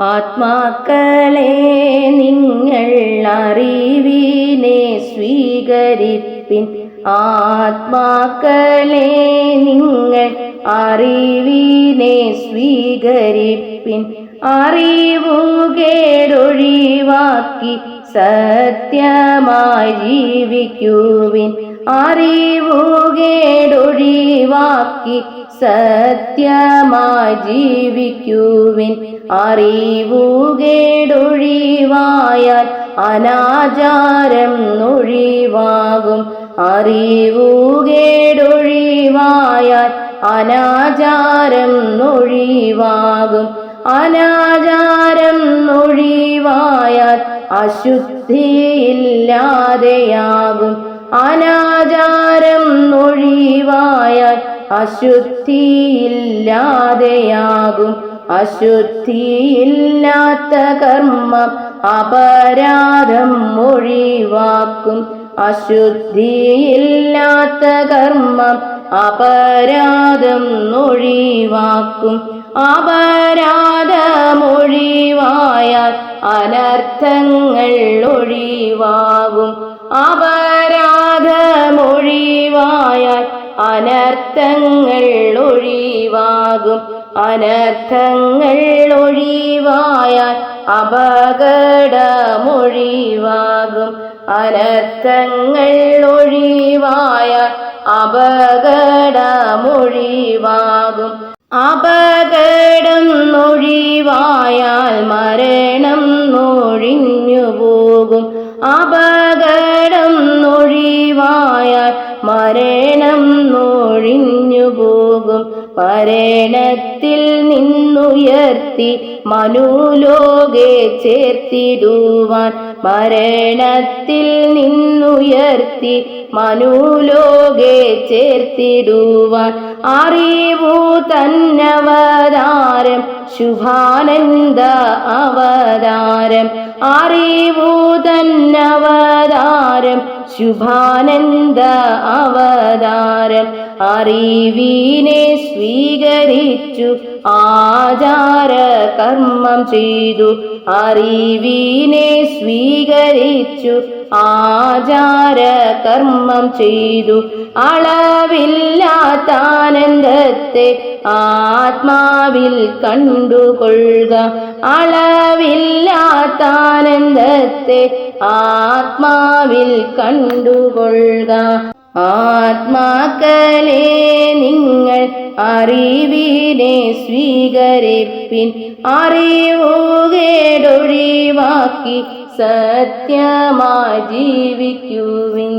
ആത്മാക്കളെ നിങ്ങൾ അറിവിനെ സ്വീകരിപ്പിൻ. ആത്മാക്കളെ നിങ്ങൾ അറിവിനെ സ്വീകരിപ്പിൻ. അറിവുകേടൊഴിവാക്കി സത്യമായി ജീവിക്കുവിൻ. അറിവുകേടൊഴിവാക്കി സത്യമായി ജീവിക്കുവിൻ. അറിവുകേടൊഴിവായാൽ അനാചാരം ഒഴിവാകും അറിവുകേടൊഴിവായാൽ അനാചാരം ഒഴിവാകും അനാചാരം ഒഴിവായാൽ അശുദ്ധിയില്ലാതെയാകും. അനാചാരം ഒഴിവായാൽ അശുദ്ധിയില്ലാതെയാകും. അശുദ്ധിയില്ലാത്ത കർമ്മം അപരാധം ഒഴിവാക്കും. അശുദ്ധിയില്ലാത്ത കർമ്മം അപരാധം ഒഴിവാക്കും. അപരാധമൊഴിവായാൽ അനർത്ഥങ്ങൾ ഒഴിവാകും. അപരാധമൊഴിവായാൽ അനർത്ഥങ്ങൾ ഒഴിവാകും. അനർത്ഥങ്ങൾ ഒഴിവായാൽ അപകടമൊഴിവാകും അനർത്ഥങ്ങൾ ഒഴിവായാൽ അപകടമൊഴിവാകും അപകടം ഒഴിവായാൽ മരണം ഒഴിഞ്ഞു പോകും അപകടം ഒഴിവായാൽ മരണം നോഴിഞ്ഞു പോകും മരണത്തിൽ നിന്നുയർത്തി മനുലോകെ ചേർത്തിടുവാൻ. മരണത്തിൽ നിന്നുയർത്തി മനുലോകെ ചേർത്തിടുവാൻ. അറിവു തന്നവതാരം ശുഭാനന്ദ അവതാരം. അറിവു തന്നവതാരം ശുഭാനന്ദ അവതാരം. അറിവീനെ സ്വീകരിച്ചു ആചാര കർമ്മം ചെയ്തു. അറിവീനെ സ്വീകരിച്ചു ആചാര കർമ്മം ചെയ്തു. അളവില്ലാത്തനന്ദത്തെ ആത്മാവിൽ കണ്ടുകൊള്ളുക. അളവില്ലാത്ത ആനന്ദത്തെ ആത്മാവിൽ കണ്ടുകൊള്ളുക. ആത്മാക്കളെ നിങ്ങൾ അറിവിനെ സ്വീകരിപ്പിൻ. അറിവുകേടൊഴിവാക്കി സത്യമായി ജീവിക്കുവിൻ.